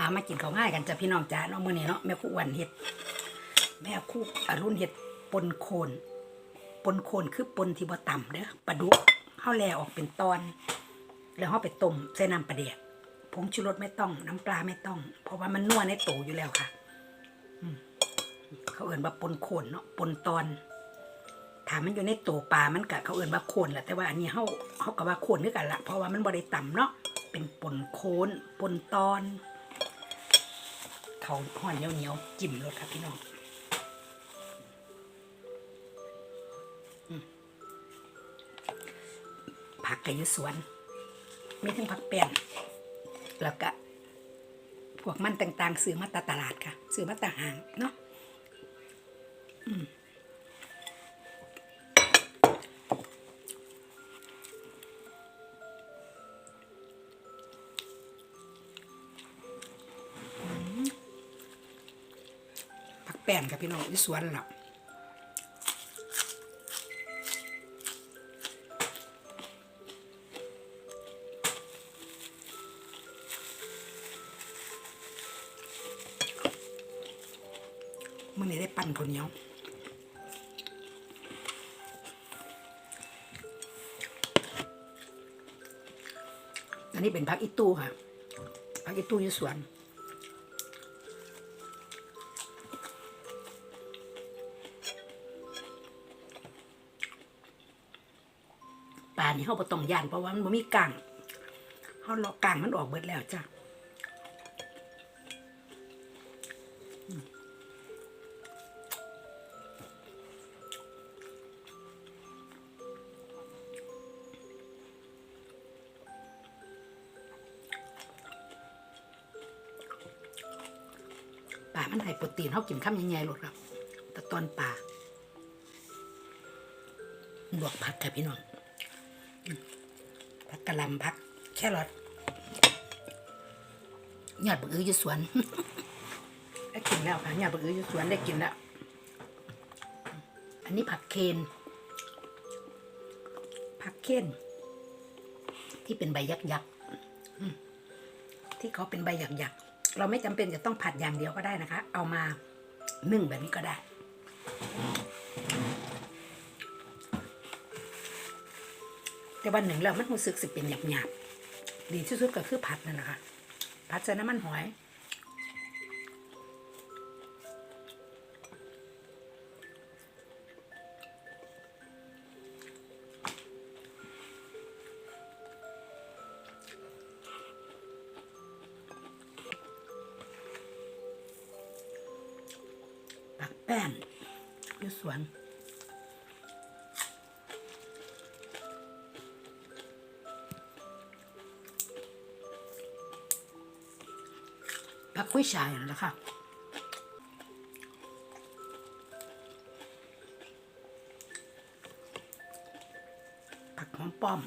อามากินข้าวง่ายกันจ้ะพี่น้องจ้าเนาะมื้อนี้เนาะแม่ครูอ้วันเฮ็ด แม่ครูอรุณเฮ็ดปนโคนปนโคนคือปนที่บ่ต่ำเด้อปลาดุกเฮาแลออกเป็นตอน แล้วเฮาไปต้มใส่น้ำปลาแดกผงชูรสไม่ต้อง น้ำปลาไม่ต้อง เพราะว่ามันนัวในโตอยู่แล้วค่ะเขาเอิ่นว่าปนโคนเนาะปนตอนถามมันอยู่ในโตปลามันกะเขาเอิ่นว่าโคนแหละแต่ว่าอันนี้เฮาเฮาก็ว่าโคนคือกันละเพราะว่ามันบ่ได้ต่ำเนาะเป็นปนโคนปนตอน เขาห่อนเหนียวๆจิ้มรสครับพี่น้องผักกะอยู่สวนมีทั้งผักแป้นแล้วก็พวกมันต่างๆซื้อมาตาตลาดค่ะซื้อมาตาหางเนาะอืม ป้นค่ะพี่น้องอยู่สวนล้วมื่อนี้ได้ปั่นคนเหนียวอันนี้เป็นพักอีตู้ค่ะพักอีตู้อยู่สวน นี่เขาบ่ต้องย่านเพราะว่ามันบ่มีกลางเขาเลาะกลางมันออกเบิดแล้วจ้ะป่ามันให้โปรตีนเขากินข้ามใหญ่ๆหลดครับแต่ตอนป่าบวกผักค่ะพี่น้อง ผักกะหล่ำผักแครอทยอดบักอื้ออยู่สวนได้กินแล้วค่ะยอดบักอื้ออยู่สวนได้กินแล้ว อันนี้ผักเคนผักเคนที่เป็นใบยักษ์ยักษ์ที่เขาเป็นใบยักษ์ยักษ์เราไม่จำเป็นจะต้องผัดอย่างเดียวก็ได้นะคะ เอามานึ่งแบบนี้ก็ได้ แต่วันหนึ่งแล้วมันรู้สึกสิเป็นหยาบหยาบดีที่สุดก็คือผัดนั่นแหละค่ะผัดใส่น้ำมันหอยปักแป้นอยู่สวน ผักกุ้ยช่ายนั่นแหละค่ะผักหอมป้อม